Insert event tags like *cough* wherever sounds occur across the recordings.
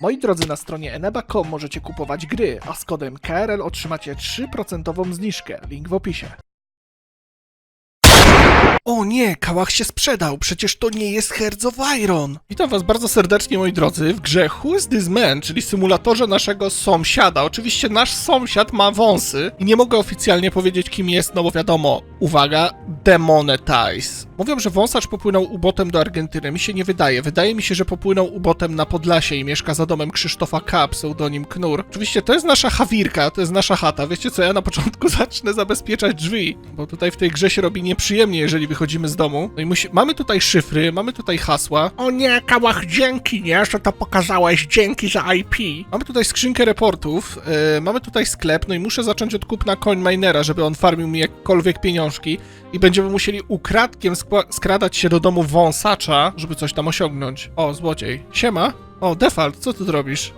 Moi drodzy, na stronie eneba.com możecie kupować gry, a z kodem KRL otrzymacie 3% zniżkę. Link w opisie. O nie, Kałach się sprzedał, przecież to nie jest Hearts of Iron. Witam was bardzo serdecznie, moi drodzy, w grze Who is this man, czyli symulatorze naszego sąsiada. Oczywiście nasz sąsiad ma wąsy i nie mogę oficjalnie powiedzieć, kim jest, no bo wiadomo, uwaga, demonetize. Mówią, że wąsacz popłynął ubotem do Argentyny. Mi się nie wydaje. Wydaje mi się, że popłynął ubotem na Podlasie i mieszka za domem Krzysztofa K., pseudonim Knur. Oczywiście to jest nasza hawirka, to jest nasza chata. Wiecie co, ja na początku *laughs* zacznę zabezpieczać drzwi, bo tutaj w tej grze się robi nieprzyjemnie, jeżeli wychodzimy z domu. No i musi... mamy tutaj szyfry, mamy tutaj hasła. O nie, Kałach, dzięki, nie, że to pokazałeś, dzięki za IP. Mamy tutaj skrzynkę reportów, yy, mamy tutaj sklep, no i muszę zacząć od kupna CoinMinera, żeby on farmił mi jakkolwiek pieniążki i będziemy musieli ukradkiem skradać się do domu wąsacza, żeby coś tam osiągnąć. O, złodziej. Siema. O, Default, co ty robisz?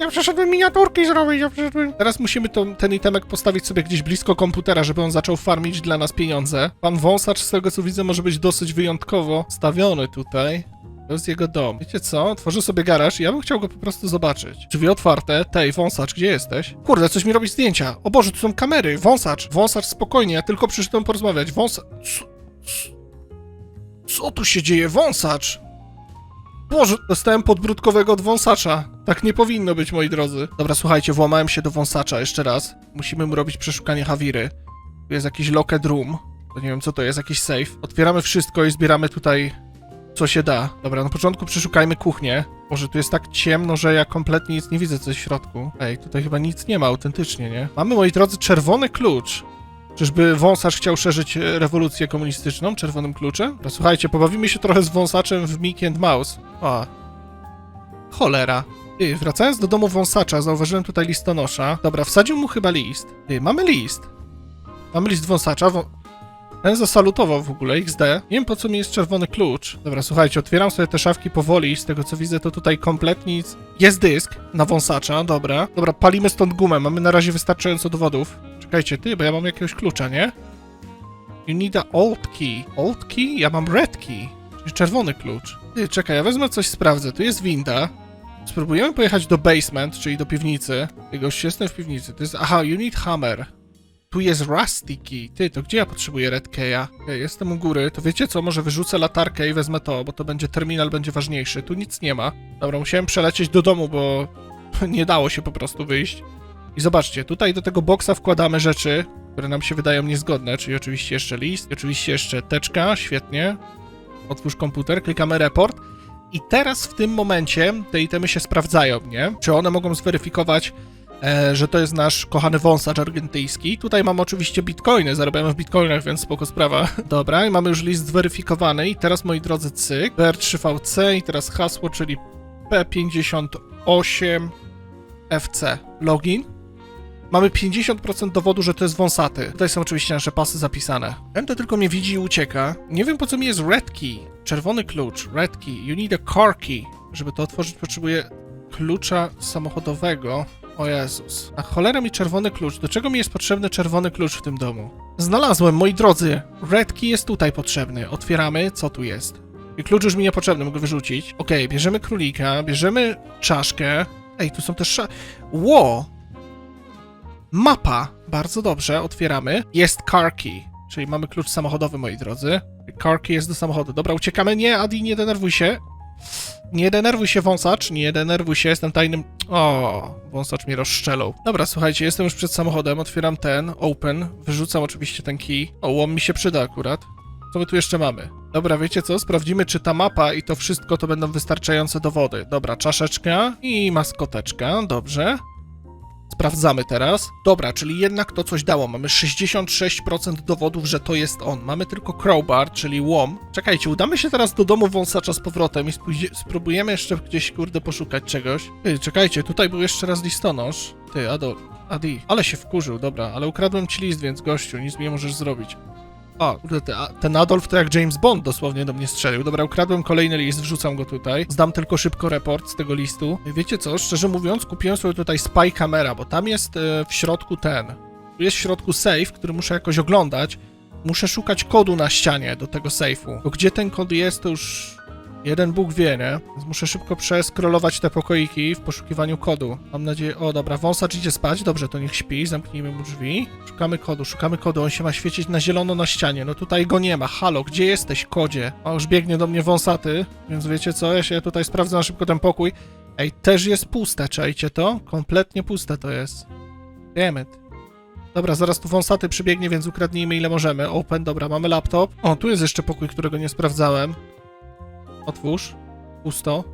Ja przeszedłem miniaturki zrobić, ja przeszedłem... Teraz musimy to, ten itemek postawić sobie gdzieś blisko komputera, żeby on zaczął farmić dla nas pieniądze. Pan wąsacz, z tego co widzę, może być dosyć wyjątkowo stawiony tutaj. To jest jego dom. Wiecie co? Tworzę sobie garaż i ja bym chciał go po prostu zobaczyć. Drzwi otwarte. Tej, wąsacz, gdzie jesteś? Kurde, coś mi robi zdjęcia. O Boże, tu są kamery. Wąsacz. Wąsacz, spokojnie, ja tylko przyszedłem porozmawiać. Wąsacz... Co, co tu się dzieje? Wąsacz! Boże, dostałem podbródkowego od wąsacza. Tak nie powinno być, moi drodzy. Dobra, słuchajcie, włamałem się do wąsacza jeszcze raz. Musimy mu robić przeszukanie Hawiry. Tu jest jakiś locked room. To nie wiem, co to jest, jakiś safe. Otwieramy wszystko i zbieramy tutaj co się da. Dobra, na początku przeszukajmy kuchnię. Może tu jest tak ciemno, że ja kompletnie nic nie widzę, co jest w środku. Ej, tutaj chyba nic nie ma, autentycznie, nie? Mamy, moi drodzy, czerwony klucz. Czyżby wąsacz chciał szerzyć e, rewolucję komunistyczną czerwonym kluczem? No słuchajcie, pobawimy się trochę z wąsaczem w Mickey and Mouse. O. Cholera. Wracając do domu wąsacza, zauważyłem tutaj listonosza. Dobra, wsadził mu chyba list. Mamy list. Mamy list wąsacza. Wą... Ten zasalutował w ogóle, XD. Nie wiem po co mi jest czerwony klucz. Dobra, słuchajcie, otwieram sobie te szafki powoli. Z tego co widzę, to tutaj kompletnie nic. Jest dysk na wąsacza, dobra. Dobra, palimy stąd gumę. Mamy na razie wystarczająco dowodów. Czekajcie, ty, bo ja mam jakiegoś klucza, nie? You need a old key. Old key? Ja mam red key. Czyli czerwony klucz. Ty, czekaj, ja wezmę coś, sprawdzę. Tu jest winda. Spróbujemy pojechać do basement, czyli do piwnicy. Gość, jestem w piwnicy. To jest... Aha, you need hammer. Tu jest Rusty Key. Ty, to gdzie ja potrzebuję Red Key'a? Okej, jestem u góry. To wiecie co? Może wyrzucę latarkę i wezmę to, bo to będzie terminal, będzie ważniejszy. Tu nic nie ma. Dobra, musiałem przelecieć do domu, bo *laughs* nie dało się po prostu wyjść. I zobaczcie, tutaj do tego boksa wkładamy rzeczy, które nam się wydają niezgodne, czyli oczywiście jeszcze list, oczywiście jeszcze teczka, świetnie. Otwórz komputer, klikamy report. I teraz w tym momencie te itemy się sprawdzają, nie? Czy one mogą zweryfikować e, że to jest nasz kochany wąsacz argentyński. Tutaj mamy oczywiście bitcoiny, zarabiamy w bitcoinach, więc spoko sprawa. *laughs* Dobra, i mamy już list zweryfikowany i teraz, moi drodzy, cyk, BR3VC i teraz hasło, czyli P58FC. Login. Mamy 50% dowodu, że to jest wąsaty. Tutaj są oczywiście nasze pasy zapisane. Ten to tylko mnie widzi i ucieka. Nie wiem po co mi jest red key. Czerwony klucz, red key. You need a car key. Żeby to otworzyć potrzebuję klucza samochodowego. O Jezus. A cholera mi czerwony klucz. Do czego mi jest potrzebny czerwony klucz w tym domu? Znalazłem, moi drodzy. Red key jest tutaj potrzebny. Otwieramy. Co tu jest? I klucz już mi niepotrzebny, mogę wyrzucić. Okej, bierzemy królika, bierzemy czaszkę. Ej, tu są też sza... Ło! Mapa. Bardzo dobrze, otwieramy. Jest car key, czyli mamy klucz samochodowy, moi drodzy. Car key jest do samochodu. Dobra, uciekamy. Nie, Adi, nie denerwuj się. Nie denerwuj się, wąsacz, nie denerwuj się, jestem tajnym... O, wąsacz mnie rozszczelał. Dobra, słuchajcie, jestem już przed samochodem, otwieram ten, open, wyrzucam oczywiście ten key. O, łom mi się przyda akurat. Co my tu jeszcze mamy? Dobra, wiecie co? Sprawdzimy, czy ta mapa i to wszystko to będą wystarczające dowody. Dobra, czaszeczka i maskoteczka, dobrze. Sprawdzamy teraz. Dobra, czyli jednak to coś dało. Mamy 66% dowodów, że to jest on. Mamy tylko crowbar, czyli łom. Czekajcie, udamy się teraz do domu wąsacza z powrotem i spróbujemy jeszcze gdzieś, kurde, poszukać czegoś. Czekajcie, tutaj był jeszcze raz listonosz. Ty, Ado, Adi, ale się wkurzył, dobra, ale ukradłem ci list, więc gościu, nic nie możesz zrobić. O, te, ten Adolf to jak James Bond dosłownie do mnie strzelił. Dobra, ukradłem kolejny list, wrzucam go tutaj. Zdam tylko szybko report z tego listu. Wiecie co, szczerze mówiąc, kupiłem sobie tutaj spy camera, bo tam jest e, w środku ten. Tu jest w środku safe, który muszę jakoś oglądać. Muszę szukać kodu na ścianie do tego safe'u. Bo gdzie ten kod jest, to już Jeden Bóg wie, nie? Więc muszę szybko przeskrolować te pokoiki w poszukiwaniu kodu. Mam nadzieję... O, dobra, wąsacz idzie spać. Dobrze, to niech śpi. Zamknijmy mu drzwi. Szukamy kodu, szukamy kodu. On się ma świecić na zielono na ścianie. No tutaj go nie ma. Halo, gdzie jesteś, kodzie? A już biegnie do mnie wąsaty, więc wiecie co? Ja się tutaj sprawdzę na szybko ten pokój. Ej, też jest puste, czajcie to? Kompletnie puste to jest. Damn it. Dobra, zaraz tu wąsaty przybiegnie, więc ukradnijmy ile możemy. Open, dobra, mamy laptop. O, tu jest jeszcze pokój, którego nie sprawdzałem. Otwórz. Pusto.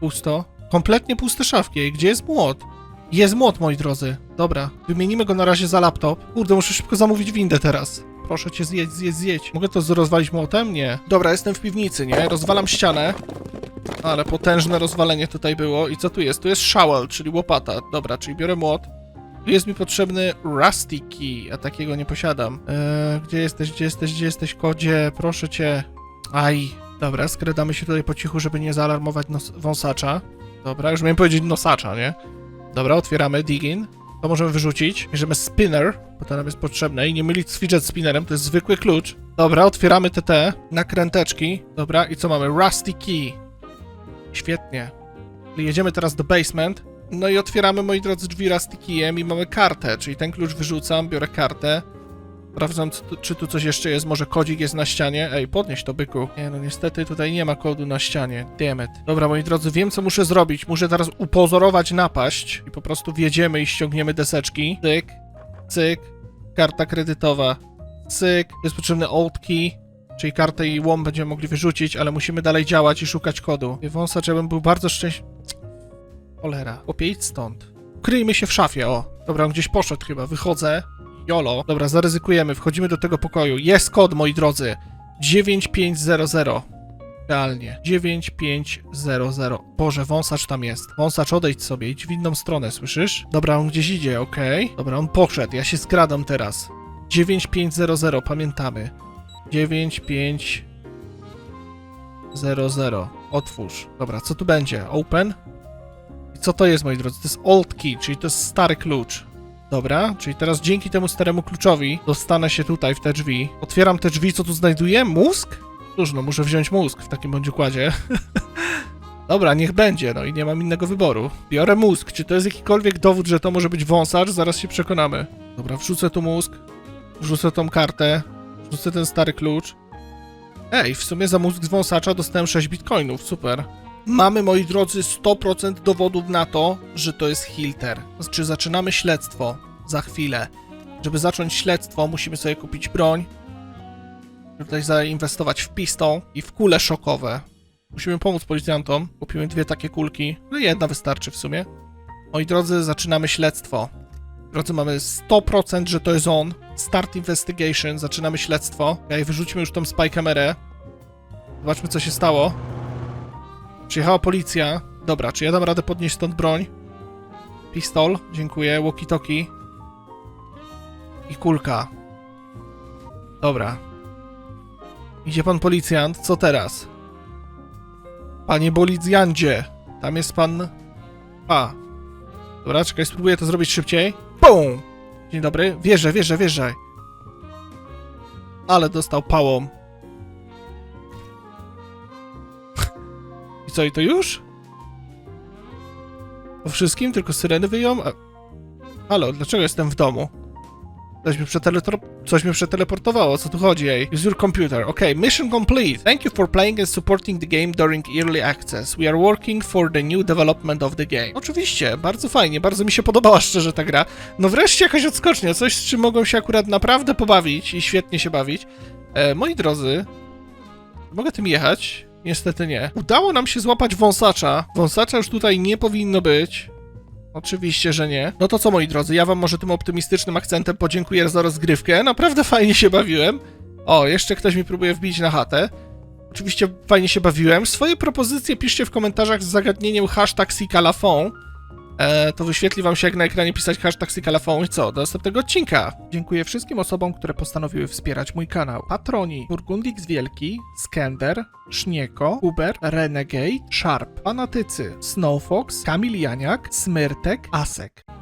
Pusto. Kompletnie puste szafki. Gdzie jest młot? Jest młot, moi drodzy. Dobra, wymienimy go na razie za laptop. Kurde, muszę szybko zamówić windę teraz. Proszę cię, zjedź, zjedź, zjedź. Mogę to rozwalić młotem? Nie. Dobra, jestem w piwnicy, nie? Rozwalam ścianę. Ale potężne rozwalenie tutaj było. I co tu jest? Tu jest shovel, czyli łopata. Dobra, czyli biorę młot. Tu jest mi potrzebny Rusty Key, a takiego nie posiadam. Eee, gdzie jesteś, gdzie jesteś, gdzie jesteś, kodzie? Proszę cię. Aj. Dobra, skradamy się tutaj po cichu, żeby nie zaalarmować nos- wąsacza. Dobra, już miałem powiedzieć nosacza, nie? Dobra, otwieramy Diggin. To możemy wyrzucić. Bierzemy spinner, bo to nam jest potrzebne i nie mylić z fidget spinnerem, to jest zwykły klucz. Dobra, otwieramy TT, nakręteczki. Dobra, i co mamy? Rusty Key. Świetnie. Jedziemy teraz do basement. No i otwieramy, moi drodzy, drzwi Rusty Keyem i mamy kartę, czyli ten klucz wyrzucam, biorę kartę. Sprawdzam, czy tu coś jeszcze jest, może kodzik jest na ścianie. Ej, podnieś to, byku. Nie, no niestety tutaj nie ma kodu na ścianie. Damn it. Dobra, moi drodzy, wiem, co muszę zrobić. Muszę teraz upozorować napaść i po prostu wjedziemy i ściągniemy deseczki. Cyk, cyk, karta kredytowa. Cyk, jest potrzebny old key, czyli kartę i łom będziemy mogli wyrzucić, ale musimy dalej działać i szukać kodu. Wąsacz, ja bym był bardzo szczęśliwy. Cholera, opiejdź stąd. Kryjmy się w szafie, o. Dobra, on gdzieś poszedł chyba, wychodzę. Jolo. Dobra, zaryzykujemy, wchodzimy do tego pokoju. Jest kod, moi drodzy. 9500. Realnie. 9500. Boże, wąsacz tam jest. Wąsacz, odejdź sobie, idź w inną stronę, słyszysz? Dobra, on gdzieś idzie, okej. Dobra, on poszedł, ja się skradam teraz. 9500, pamiętamy. 9500. Otwórz. Dobra, co tu będzie? Open? I co to jest, moi drodzy? To jest old key, czyli to jest stary klucz. Dobra, czyli teraz dzięki temu staremu kluczowi dostanę się tutaj w te drzwi. Otwieram te drzwi, co tu znajduję? Mózg? Cóż, no muszę wziąć mózg w takim bądź układzie. *laughs* Dobra, niech będzie, no i nie mam innego wyboru. Biorę mózg. Czy to jest jakikolwiek dowód, że to może być wąsacz? Zaraz się przekonamy. Dobra, wrzucę tu mózg. Wrzucę tą kartę. Wrzucę ten stary klucz. Ej, w sumie za mózg z wąsacza dostałem 6 bitcoinów, super. Mamy, moi drodzy, 100% dowodów na to, że to jest Hilter. Znaczy, zaczynamy śledztwo za chwilę. Żeby zacząć śledztwo, musimy sobie kupić broń. Tutaj zainwestować w pistol i w kule szokowe. Musimy pomóc policjantom. Kupimy dwie takie kulki. No jedna wystarczy w sumie. Moi drodzy, zaczynamy śledztwo. Drodzy, mamy 100%, że to jest on. Start investigation, zaczynamy śledztwo. Okej, wyrzućmy już tą spy kamerę. Zobaczmy, co się stało. Przyjechała policja. Dobra, czy ja dam radę podnieść stąd broń? Pistol, dziękuję. Walkie-talkie. I kulka. Dobra. Idzie pan policjant, co teraz? Panie policjancie, tam jest pan... A. Dobra, czekaj, spróbuję to zrobić szybciej. Bum! Dzień dobry, wierzę, wierzę, wierzę. Ale dostał pałą. Co, i to już? Po wszystkim? Tylko syreny wyją? A... Halo, dlaczego jestem w domu? Coś mnie. Coś mnie przeteleportowało, o co tu chodzi, ej? Use your computer. Okay, mission complete. Thank you for playing and supporting the game during early access. We are working for the new development of the game. Oczywiście, bardzo fajnie, bardzo mi się podobała szczerze ta gra. No wreszcie jakaś odskocznia, coś z czym mogą się akurat naprawdę pobawić i świetnie się bawić. E, moi drodzy, mogę tym jechać? Niestety nie. Udało nam się złapać wąsacza. Wąsacza już tutaj nie powinno być. Oczywiście, że nie. No to co, moi drodzy, ja wam może tym optymistycznym akcentem podziękuję za rozgrywkę. Naprawdę fajnie się bawiłem. O, jeszcze ktoś mi próbuje wbić na chatę. Oczywiście fajnie się bawiłem. Swoje propozycje piszcie w komentarzach z zagadnieniem hashtag Sikalafon. E, to wyświetli wam się jak na ekranie pisać hashtag Sikalafon i co? Do następnego odcinka. Dziękuję wszystkim osobom, które postanowiły wspierać mój kanał. Patroni Burgundix Wielki, Skender, Sznieko, Uber, Renegade, Sharp, Fanatycy, Snowfox, Kamil Janiak, Smyrtek, Asek.